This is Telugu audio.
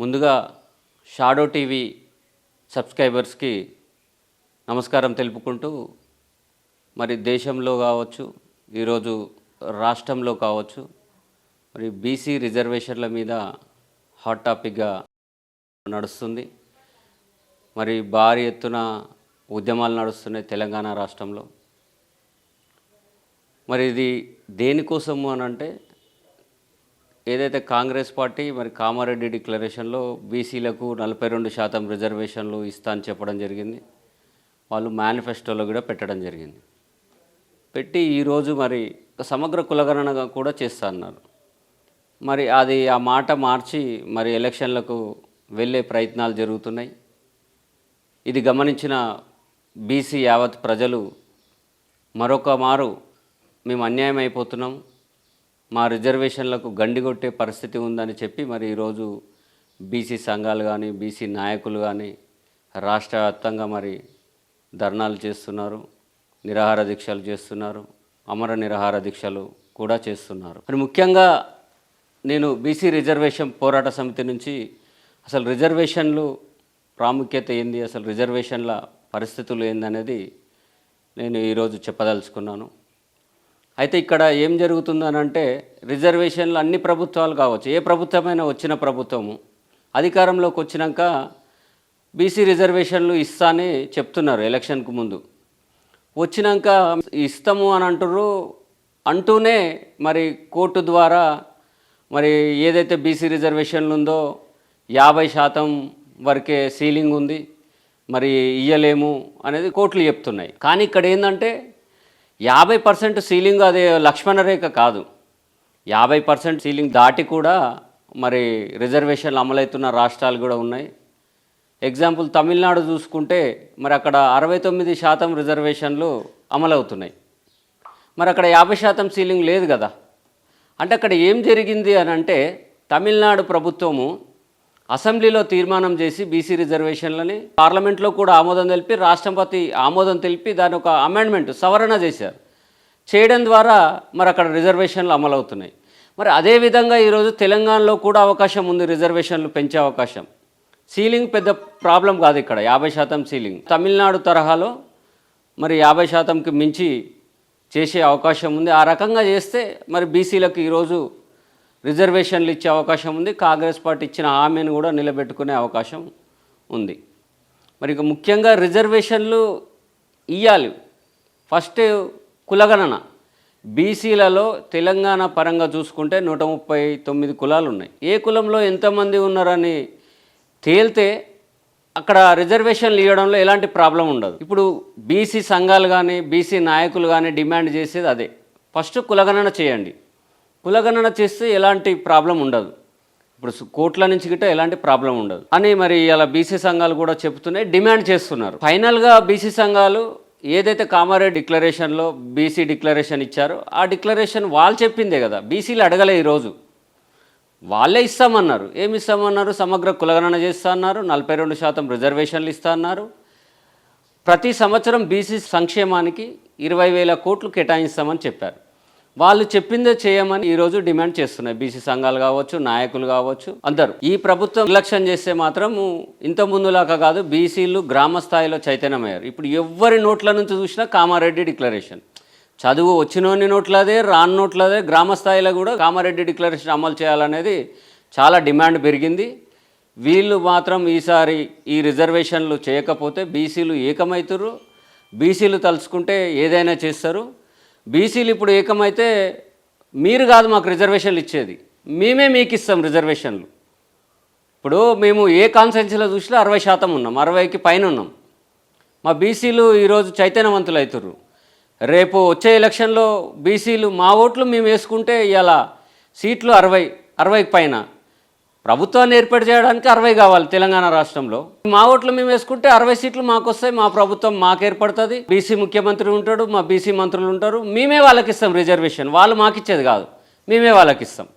ముందుగా షాడో టీవీ సబ్స్క్రైబర్స్కి నమస్కారం తెలుపుకుంటూ మరి దేశంలో కావచ్చు ఈరోజు రాష్ట్రంలో కావచ్చు మరి బీసీ రిజర్వేషన్ల మీద హాట్ టాపిక్గా నడుస్తుంది. మరి భారీ ఎత్తున ఉద్యమాలు నడుస్తున్నాయి తెలంగాణ రాష్ట్రంలో. మరి ఇది దేనికోసము అని అంటే ఏదైతే కాంగ్రెస్ పార్టీ మరి కామారెడ్డి డిక్లరేషన్లో బీసీలకు నలభై రెండు శాతం రిజర్వేషన్లు ఇస్తా అని చెప్పడం జరిగింది. వాళ్ళు మేనిఫెస్టోలో కూడా పెట్టడం జరిగింది. పెట్టి ఈరోజు మరి సమగ్ర కులగణనగా కూడా చేస్తా అన్నారు. మరి అది ఆ మాట మార్చి మరి ఎలక్షన్లకు వెళ్ళే ప్రయత్నాలు జరుగుతున్నాయి. ఇది గమనించిన బీసీ యావత్ ప్రజలు మరొక మారు మేము అన్యాయం అయిపోతున్నాం. మా రిజర్వేషన్లకు గండి కొట్టే పరిస్థితి ఉందని చెప్పి మరి ఈరోజు బీసీ సంఘాలు కానీ బీసీ నాయకులు కానీ రాష్ట్ర వ్యాప్తంగా మరి ధర్నాలు చేస్తున్నారు నిరాహార దీక్షలు చేస్తున్నారు అమర నిరాహార దీక్షలు కూడా చేస్తున్నారు. మరి ముఖ్యంగా నేను బీసీ రిజర్వేషన్ పోరాట సమితి నుంచి అసలు రిజర్వేషన్లు ప్రాముఖ్యత ఏంది అసలు రిజర్వేషన్ల పరిస్థితులు ఏందనేది నేను ఈరోజు చెప్పదలుచుకున్నాను. అయితే ఇక్కడ ఏం జరుగుతుందనంటే రిజర్వేషన్లు అన్ని ప్రభుత్వాలు కావచ్చు. ఏ ప్రభుత్వమైనా వచ్చిన ప్రభుత్వము. అధికారంలోకి వచ్చినాక బీసీ రిజర్వేషన్లు ఇస్తానే చెప్తున్నారు ఎలక్షన్కు ముందు. వచ్చినాక ఇస్తాము అని అంటుర్రు. అంటూనే మరి కోర్టు ద్వారా మరి ఏదైతే బీసీ రిజర్వేషన్లు ఉందో యాభై శాతం వరకే సీలింగ్ ఉంది. మరి ఇయ్యలేము అనేది కోర్టులు చెప్తున్నాయి. కానీ ఇక్కడ ఏంటంటే యాభై పర్సెంట్ సీలింగ్ అది లక్ష్మణ రేఖ కాదు. యాభై పర్సెంట్ సీలింగ్ దాటి కూడా మరి రిజర్వేషన్లు అమలవుతున్న రాష్ట్రాలు కూడా ఉన్నాయి. ఎగ్జాంపుల్ తమిళనాడు చూసుకుంటే మరి అక్కడ అరవై తొమ్మిది శాతం రిజర్వేషన్లు అమలవుతున్నాయి. మరి అక్కడ యాభై శాతం సీలింగ్ లేదు కదా. అంటే అక్కడ ఏం జరిగింది అని అంటే తమిళనాడు ప్రభుత్వము అసెంబ్లీలో తీర్మానం చేసి బీసీ రిజర్వేషన్లని పార్లమెంట్లో కూడా ఆమోదం తెలిపి రాష్ట్రపతి ఆమోదం తెలిపి దాని ఒక అమెండ్మెంట్ సవరణ చేశారు. చేయడం ద్వారా మరి అక్కడ రిజర్వేషన్లు అమలవుతున్నాయి. మరి అదేవిధంగా ఈరోజు తెలంగాణలో కూడా అవకాశం ఉంది రిజర్వేషన్లు పెంచే అవకాశం. సీలింగ్ పెద్ద ప్రాబ్లం కాదు ఇక్కడ యాభై శాతం సీలింగ్. తమిళనాడు తరహాలో మరి యాభై శాతంకి మించి చేసే అవకాశం ఉంది. ఆ రకంగా చేస్తే మరి బీసీలకు ఈరోజు రిజర్వేషన్లు ఇచ్చే అవకాశం ఉంది. కాంగ్రెస్ పార్టీ ఇచ్చిన హామీని కూడా నిలబెట్టుకునే అవకాశం ఉంది. మరి ఇక ముఖ్యంగా రిజర్వేషన్లు ఇవ్వాలి ఫస్ట్ కులగణన. బీసీలలో తెలంగాణ పరంగా చూసుకుంటే నూట ముప్పై తొమ్మిది కులాలు ఉన్నాయి. ఏ కులంలో ఎంతమంది ఉన్నారని తేలితే అక్కడ రిజర్వేషన్లు ఇవ్వడంలో ఎలాంటి ప్రాబ్లం ఉండదు. ఇప్పుడు బీసీ సంఘాలు కానీ బీసీ నాయకులు కానీ డిమాండ్ చేసేది అదే. ఫస్ట్ కులగణన చేయండి. కులగణన చేస్తే ఎలాంటి ప్రాబ్లం ఉండదు. ఇప్పుడు కోట్ల నుంచి గిట్ట ఎలాంటి ప్రాబ్లం ఉండదు. అని మరి ఇలా బీసీ సంఘాలు కూడా చెప్తున్నాయి డిమాండ్ చేస్తున్నారు. ఫైనల్గా బీసీ సంఘాలు ఏదైతే కామారెడ్డి డిక్లరేషన్లో బీసీ డిక్లరేషన్ ఇచ్చారో ఆ డిక్లరేషన్ వాళ్ళు చెప్పిందే కదా. బీసీలు అడగలే ఈరోజు. వాళ్ళే ఇస్తామన్నారు. ఏమి ఇస్తామన్నారు? సమగ్ర కులగణన చేస్తా అన్నారు నలభై రెండు శాతం రిజర్వేషన్లు ఇస్తా అన్నారు. ప్రతి సంవత్సరం బీసీ సంక్షేమానికి ఇరవై వేల కోట్లు కేటాయిస్తామని చెప్పారు. వాళ్ళు చెప్పిందే చేయమని ఈరోజు డిమాండ్ చేస్తున్నాయి. బీసీ సంఘాలు కావచ్చు నాయకులు కావచ్చు అందరూ. ఈ ప్రభుత్వం నిర్లక్ష్యం చేస్తే మాత్రం ఇంత ముందులాగా కాదు బీసీలు గ్రామ స్థాయిలో చైతన్యమయ్యారు. ఇప్పుడు ఎవరి నోట్ల నుంచి చూసినా కామారెడ్డి డిక్లరేషన్. చదువు వచ్చినోని నోట్లదే రాని నోట్లదే గ్రామ స్థాయిలో కూడా కామారెడ్డి డిక్లరేషన్ అమలు చేయాలనేది చాలా డిమాండ్ పెరిగింది. వీళ్ళు మాత్రం ఈసారి ఈ రిజర్వేషన్లు చేయకపోతే బీసీలు ఏకమవుతారు బీసీలు తలుచుకుంటే ఏదైనా చేస్తారు. బీసీలు ఇప్పుడు ఏకమైతే మీరు కాదు మాకు రిజర్వేషన్లు ఇచ్చేది. మేమే మీకు ఇస్తాం రిజర్వేషన్లు. ఇప్పుడు మేము ఏ కాన్సెన్సీలో చూసినా అరవై శాతం ఉన్నాం అరవైకి పైన ఉన్నాం. మా బీసీలు ఈరోజు చైతన్యవంతులు అవుతుర్రు రేపు వచ్చే ఎలక్షన్లో బీసీలు మా ఓట్లు మేము వేసుకుంటే ఇలా సీట్లు అరవై అరవైకి పైన. ప్రభుత్వాన్ని ఏర్పాటు చేయడానికి అరవై కావాలి తెలంగాణ రాష్ట్రంలో. మా ఓట్లు మేము వేసుకుంటే అరవై సీట్లు మాకు వస్తాయి మా ప్రభుత్వం మాకు ఏర్పడుతుంది. బీసీ ముఖ్యమంత్రి ఉంటాడు మా బీసీ మంత్రులు ఉంటారు. మేమే వాళ్ళకి ఇస్తాం రిజర్వేషన్. వాళ్ళు మాకు ఇచ్చేది కాదు మేమే వాళ్ళకి ఇస్తాం